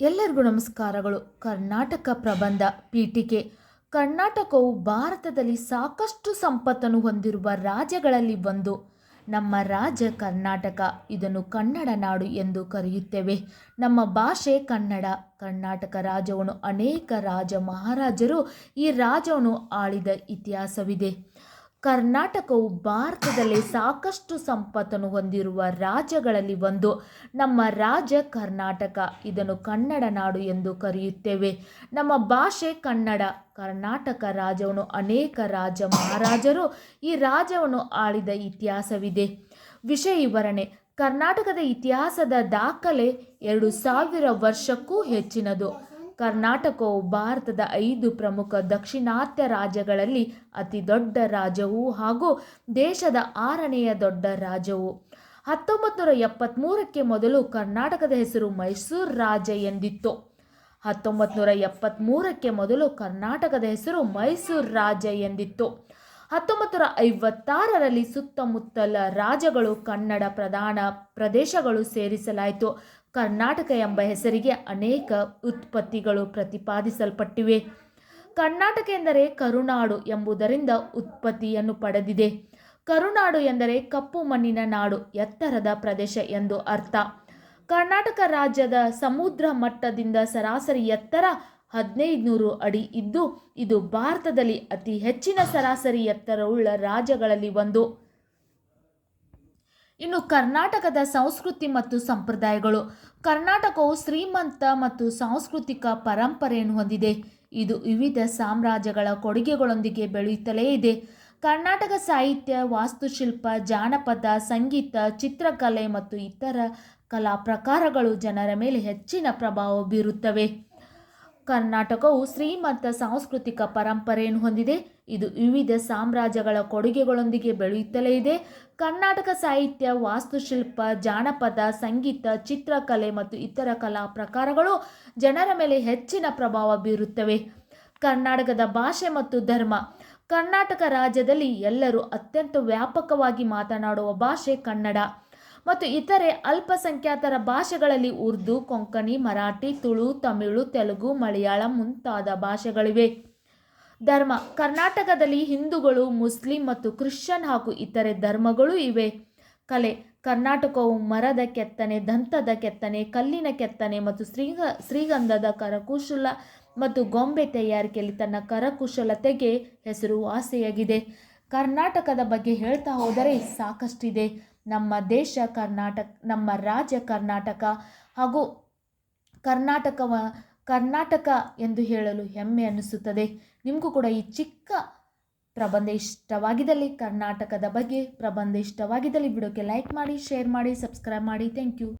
ಎಲ್ಲರಿಗೂ ನಮಸ್ಕಾರಗಳು. ಕರ್ನಾಟಕ ಪ್ರಬಂಧ ಪೀಠಿಕೆ. ಕರ್ನಾಟಕವು ಭಾರತದಲ್ಲಿ ಸಾಕಷ್ಟು ಸಂಪತ್ತನ್ನು ಹೊಂದಿರುವ ರಾಜ್ಯಗಳಲ್ಲಿ ಒಂದು. ನಮ್ಮ ರಾಜ್ಯ ಕರ್ನಾಟಕ. ಇದನ್ನು ಕನ್ನಡ ನಾಡು ಎಂದು ಕರೆಯುತ್ತೇವೆ. ನಮ್ಮ ಭಾಷೆ ಕನ್ನಡ. ಕರ್ನಾಟಕ ರಾಜ್ಯವನ್ನು ಅನೇಕ ರಾಜ ಮಹಾರಾಜರು ಈ ರಾಜ್ಯವನ್ನು ಆಳಿದ ಇತಿಹಾಸವಿದೆ. ಕರ್ನಾಟಕವು ಭಾರತದಲ್ಲಿ ಸಾಕಷ್ಟು ಸಂಪತ್ತನ್ನು ಹೊಂದಿರುವ ರಾಜ್ಯಗಳಲ್ಲಿ ಒಂದು. ನಮ್ಮ ರಾಜ್ಯ ಕರ್ನಾಟಕ. ಇದನ್ನು ಕನ್ನಡ ನಾಡು ಎಂದು ಕರೆಯುತ್ತೇವೆ. ನಮ್ಮ ಭಾಷೆ ಕನ್ನಡ. ಕರ್ನಾಟಕ ರಾಜ್ಯವನ್ನು ಅನೇಕ ರಾಜ ಮಹಾರಾಜರು ಈ ರಾಜ್ಯವನ್ನು ಆಳಿದ ಇತಿಹಾಸವಿದೆ. ವಿಷಯ ವಿವರಣೆ. ಕರ್ನಾಟಕದ ಇತಿಹಾಸದ ದಾಖಲೆ ಎರಡು ಸಾವಿರ ವರ್ಷಕ್ಕೂ ಹೆಚ್ಚಿನದು. ಕರ್ನಾಟಕವು ಭಾರತದ ಐದು ಪ್ರಮುಖ ದಕ್ಷಿಣಾತ್ಯ ರಾಜ್ಯಗಳಲ್ಲಿ ಅತಿ ದೊಡ್ಡ ರಾಜ್ಯವು ಹಾಗೂ ದೇಶದ ಆರನೆಯ ದೊಡ್ಡ ರಾಜ್ಯವು. ಹತ್ತೊಂಬತ್ತು ನೂರ ಎಪ್ಪತ್ತ್ಮೂರಕ್ಕೆ ಮೊದಲು ಕರ್ನಾಟಕದ ಹೆಸರು ಮೈಸೂರು ರಾಜ್ಯ ಎಂದಿತ್ತು. ಹತ್ತೊಂಬತ್ತು ನೂರ ಎಪ್ಪತ್ತ್ಮೂರಕ್ಕೆ ಮೊದಲು ಕರ್ನಾಟಕದ ಹೆಸರು ಮೈಸೂರು ರಾಜ್ಯ ಎಂದಿತ್ತು. ಹತ್ತೊಂಬತ್ತು ನೂರ ಐವತ್ತಾರರಲ್ಲಿ ಸುತ್ತಮುತ್ತಲ ರಾಜ್ಯಗಳು ಕನ್ನಡ ಪ್ರಧಾನ ಪ್ರದೇಶಗಳು ಸೇರಿಸಲಾಯಿತು. ಕರ್ನಾಟಕ ಎಂಬ ಹೆಸರಿಗೆ ಅನೇಕ ಉತ್ಪತ್ತಿಗಳು ಪ್ರತಿಪಾದಿಸಲ್ಪಟ್ಟಿವೆ. ಕರ್ನಾಟಕ ಎಂದರೆ ಕರುನಾಡು ಎಂಬುದರಿಂದ ಉತ್ಪತ್ತಿಯನ್ನು ಪಡೆದಿದೆ. ಕರುನಾಡು ಎಂದರೆ ಕಪ್ಪು ಮಣ್ಣಿನ ನಾಡು, ಎತ್ತರದ ಪ್ರದೇಶ ಎಂದು ಅರ್ಥ. ಕರ್ನಾಟಕ ರಾಜ್ಯದ ಸಮುದ್ರ ಮಟ್ಟದಿಂದ ಸರಾಸರಿ ಎತ್ತರ ಹದಿನೈದು ನೂರು ಅಡಿ ಇದ್ದು, ಇದು ಭಾರತದಲ್ಲಿ ಅತಿ ಹೆಚ್ಚಿನ ಸರಾಸರಿ ಎತ್ತರವುಳ್ಳ ರಾಜ್ಯಗಳಲ್ಲಿ ಒಂದು. ಇನ್ನು ಕರ್ನಾಟಕದ ಸಂಸ್ಕೃತಿ ಮತ್ತು ಸಂಪ್ರದಾಯಗಳು. ಕರ್ನಾಟಕವು ಶ್ರೀಮಂತ ಮತ್ತು ಸಾಂಸ್ಕೃತಿಕ ಪರಂಪರೆಯನ್ನು ಹೊಂದಿದೆ. ಇದು ವಿವಿಧ ಸಾಮ್ರಾಜ್ಯಗಳ ಕೊಡುಗೆಗಳೊಂದಿಗೆ ಬೆಳೆಯುತ್ತಲೇ ಇದೆ. ಕರ್ನಾಟಕ ಸಾಹಿತ್ಯ, ವಾಸ್ತುಶಿಲ್ಪ, ಜಾನಪದ, ಸಂಗೀತ, ಚಿತ್ರಕಲೆ ಮತ್ತು ಇತರ ಕಲಾ ಪ್ರಕಾರಗಳು ಜನರ ಮೇಲೆ ಹೆಚ್ಚಿನ ಪ್ರಭಾವ ಬೀರುತ್ತವೆ. ಕರ್ನಾಟಕವು ಶ್ರೀಮಂತ ಸಾಂಸ್ಕೃತಿಕ ಪರಂಪರೆಯನ್ನು ಹೊಂದಿದೆ. ಇದು ವಿವಿಧ ಸಾಮ್ರಾಜ್ಯಗಳ ಕೊಡುಗೆಗಳೊಂದಿಗೆ ಬೆಳೆಯುತ್ತಲೇ ಇದೆ. ಕರ್ನಾಟಕ ಸಾಹಿತ್ಯ, ವಾಸ್ತುಶಿಲ್ಪ, ಜಾನಪದ, ಸಂಗೀತ, ಚಿತ್ರಕಲೆ ಮತ್ತು ಇತರ ಕಲಾ ಪ್ರಕಾರಗಳು ಜನರ ಮೇಲೆ ಹೆಚ್ಚಿನ ಪ್ರಭಾವ ಬೀರುತ್ತವೆ. ಕರ್ನಾಟಕದ ಭಾಷೆ ಮತ್ತು ಧರ್ಮ. ಕರ್ನಾಟಕ ರಾಜ್ಯದಲ್ಲಿ ಎಲ್ಲರೂ ಅತ್ಯಂತ ವ್ಯಾಪಕವಾಗಿ ಮಾತನಾಡುವ ಭಾಷೆ ಕನ್ನಡ. ಮತ್ತು ಇತರೆ ಅಲ್ಪಸಂಖ್ಯಾತರ ಭಾಷೆಗಳಲ್ಲಿ ಉರ್ದು, ಕೊಂಕಣಿ, ಮರಾಠಿ, ತುಳು, ತಮಿಳು, ತೆಲುಗು, ಮಲಯಾಳಂ ಮುಂತಾದ ಭಾಷೆಗಳಿವೆ. ಧರ್ಮ. ಕರ್ನಾಟಕದಲ್ಲಿ ಹಿಂದೂಗಳು, ಮುಸ್ಲಿಂ ಮತ್ತು ಕ್ರಿಶ್ಚಿಯನ್ ಹಾಗೂ ಇತರೆ ಧರ್ಮಗಳು ಇವೆ. ಕಲೆ. ಕರ್ನಾಟಕವು ಮರದ ಕೆತ್ತನೆ, ದಂತದ ಕೆತ್ತನೆ, ಕಲ್ಲಿನ ಕೆತ್ತನೆ ಮತ್ತು ಶ್ರೀಗ, ಶ್ರೀಗಂಧದ ಕರಕುಶಲ ಮತ್ತು ಗೊಂಬೆ ತಯಾರಿಕೆಯಲ್ಲಿ ತನ್ನ ಕರಕುಶಲತೆಗೆ ಹೆಸರುವಾಸಿಯಾಗಿದೆ. ಕರ್ನಾಟಕದ ಬಗ್ಗೆ ಹೇಳ್ತಾ ಹೋದರೆ ಸಾಕಷ್ಟಿದೆ. ನಮ್ಮ ದೇಶ ಕರ್ನಾಟಕ, ನಮ್ಮ ರಾಜ್ಯ ಕರ್ನಾಟಕ ಹಾಗೂ ಕರ್ನಾಟಕವ, ಕರ್ನಾಟಕ ಎಂದು ಹೇಳಲು ಹೆಮ್ಮೆ ಅನ್ನಿಸುತ್ತದೆ ನಿಮಗೂ ಕೂಡ ಈ ಚಿಕ್ಕ ಪ್ರಬಂಧ ಇಷ್ಟವಾಗಿದ್ದಲ್ಲಿ, ಕರ್ನಾಟಕದ ಬಗ್ಗೆ ಪ್ರಬಂಧ ಇಷ್ಟವಾಗಿದ್ದಲ್ಲಿ ವಿಡಿಯೋಕ್ಕೆ ಲೈಕ್ ಮಾಡಿ ಶೇರ್ ಮಾಡಿ ಸಬ್ಸ್ಕ್ರೈಬ್ ಮಾಡಿ. Thank you